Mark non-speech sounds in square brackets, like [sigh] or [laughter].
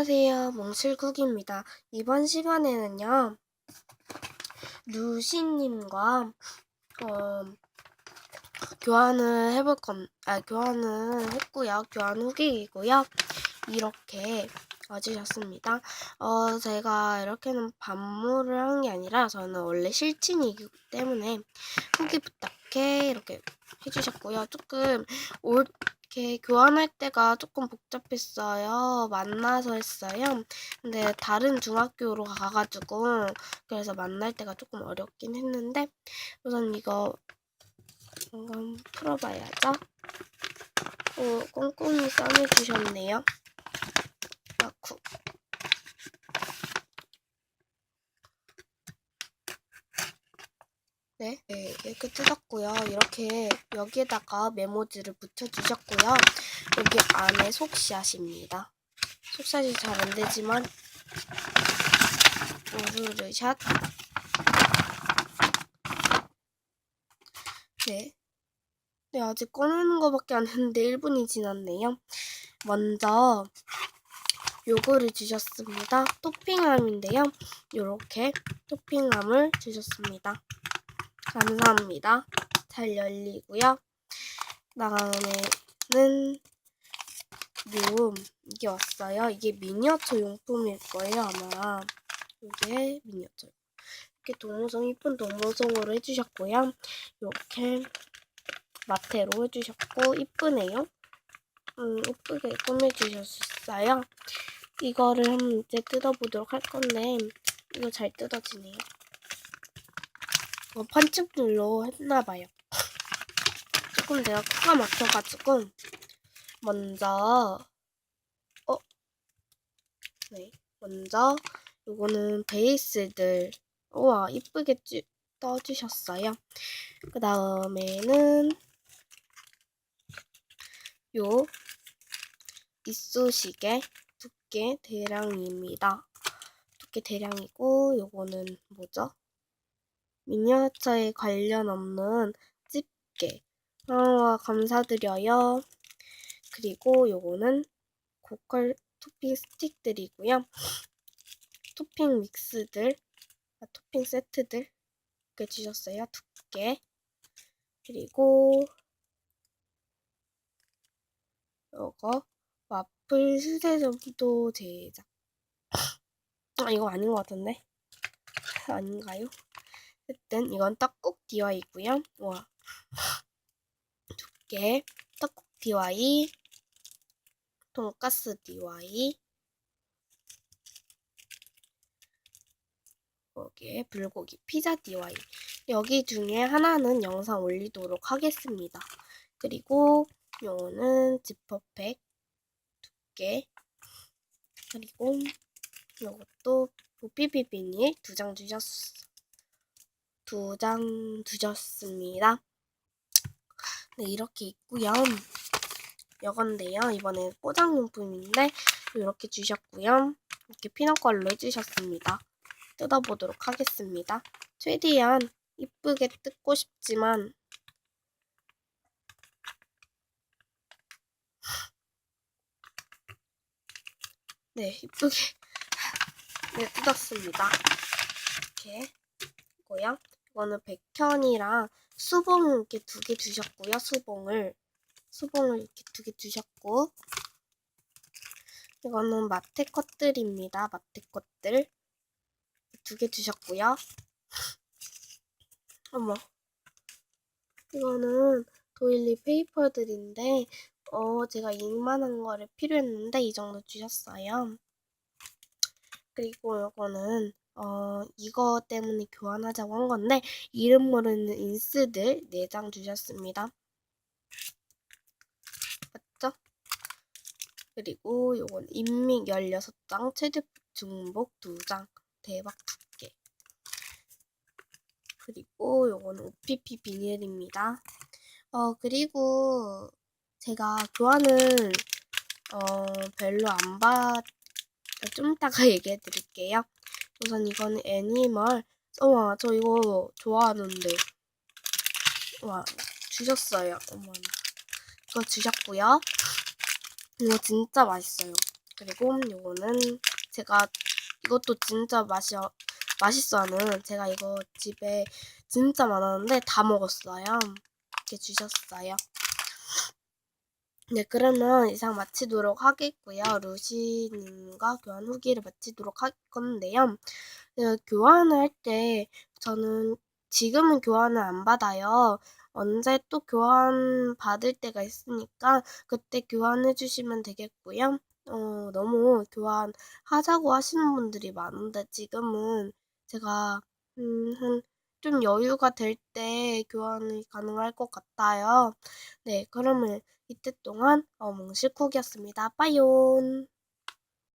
안녕하세요. 몽실국입니다. 이번 시간에는요, 루시님과, 어, 교환을 해볼 건, 아, 교환을 했고요. 교환 후기이고요. 이렇게 와주셨습니다. 어, 제가 이렇게는 반모를 한 게 아니라 저는 원래 실친이기 때문에 후기 부탁해 이렇게 해주셨고요. 조금 올 이렇게 교환할 때가 조금 복잡했어요. 만나서 했어요. 근데 다른 중학교로 가가지고 그래서 만날 때가 조금 어렵긴 했는데 우선 이거 한번 풀어봐야죠. 어, 꼼꼼히 써내주셨네요. 아쿠. 네, 네, 이렇게 뜯었고요. 이렇게 여기에다가 메모지를 붙여주셨고요. 여기 안에 속샷입니다. 속샷이 잘 안 되지만 우르르샷 네. 네, 아직 꺼내는 거밖에 안 했는데 1분이 지났네요. 먼저 요거를 주셨습니다. 토핑함인데요. 요렇게 토핑함을 주셨습니다. 감사합니다. 잘 열리고요. 다음에는 요 이게 왔어요. 이게 미니어처 용품일 거예요 아마. 이게 미니어처. 이렇게 동호성 이쁜 동호성으로 해주셨고요. 이렇게 마테로 해주셨고 이쁘네요. 음 이쁘게 꾸며주셨어요. 이거를 한번 이제 뜯어보도록 할 건데 이거 잘 뜯어지네요. 어, 판촉물로 했나봐요. 조금 내가 코가 막혀가지고 먼저 어? 네 먼저 요거는 베이스들 우와 이쁘게 쭈, 떠주셨어요. 그 다음에는 요 이쑤시개 두께 대량입니다. 두께 대량이고 요거는 뭐죠? 미니어처에 관련 없는 집게. 아, 감사드려요. 그리고 요거는 고컬 토핑 스틱들이고요. 토핑 믹스들, 아, 토핑 세트들 이렇게 주셨어요. 두 개. 그리고 요거 와플 수제점도 제작. 아, 이거 아닌 것 같은데? 아닌가요? 어쨌든 이건 떡국 DI이고요. 와 두께 떡국 DI, 돈가스 DI, 여기에 불고기 피자 DI. 여기 중에 하나는 영상 올리도록 하겠습니다. 그리고 요거는 지퍼팩 두께 그리고 요것도 보피비 비닐 두 장 주셨어요. 두장 주셨습니다. 네, 이렇게 있고요. 이건데요. 이번에 포장 용품인데 이렇게 주셨고요. 이렇게 피넛걸로 해주셨습니다. 뜯어보도록 하겠습니다. 최대한 이쁘게 뜯고 싶지만 네, 이쁘게 [laughs] 네, 뜯었습니다. 이렇게 있고요. 이거는 백현이랑 수봉 이렇게 두 개 주셨고요. 수봉을 수봉을 이렇게 두 개 주셨고 이거는 마테 컷들입니다. 마테 컷들 두 개 주셨고요. 어머 이거는 도일리 페이퍼들인데 어 제가 이만한 거를 필요했는데 이 정도 주셨어요. 그리고 이거는 어, 이거 때문에 교환하자고 한 건데, 이름 모르는 인스들 4장 주셨습니다. 맞죠? 그리고 요건 인믹 16장, 최대 중복 2장, 대박 2개. 그리고 요거는 OPP 비닐입니다. 어, 그리고 제가 교환은 어, 별로 안 받, 좀 이따가 [laughs] 얘기해 드릴게요. 우선 이거는 애니멀. 어머, 저 이거 좋아하는데. 와, 주셨어요. 어머나. 이거 주셨고요. 이거 진짜 맛있어요. 그리고 요거는 제가 이것도 진짜 맛이 어- 맛있어하는 제가 이거 집에 진짜 많았는데 다 먹었어요. 이렇게 주셨어요. 네, 그러면 이상 마치도록 하겠고요. 루시님과 교환 후기를 마치도록 할 건데요. 네, 교환을 할 때 저는 지금은 교환을 안 받아요. 언제 또 교환 받을 때가 있으니까 그때 교환해 주시면 되겠고요. 어, 너무 교환하자고 하시는 분들이 많은데 지금은 제가 음, 한 좀 여유가 될 때 교환이 가능할 것 같아요. 네, 그러면 이때 동안 어, 몽실쿡이었습니다. 빠이온.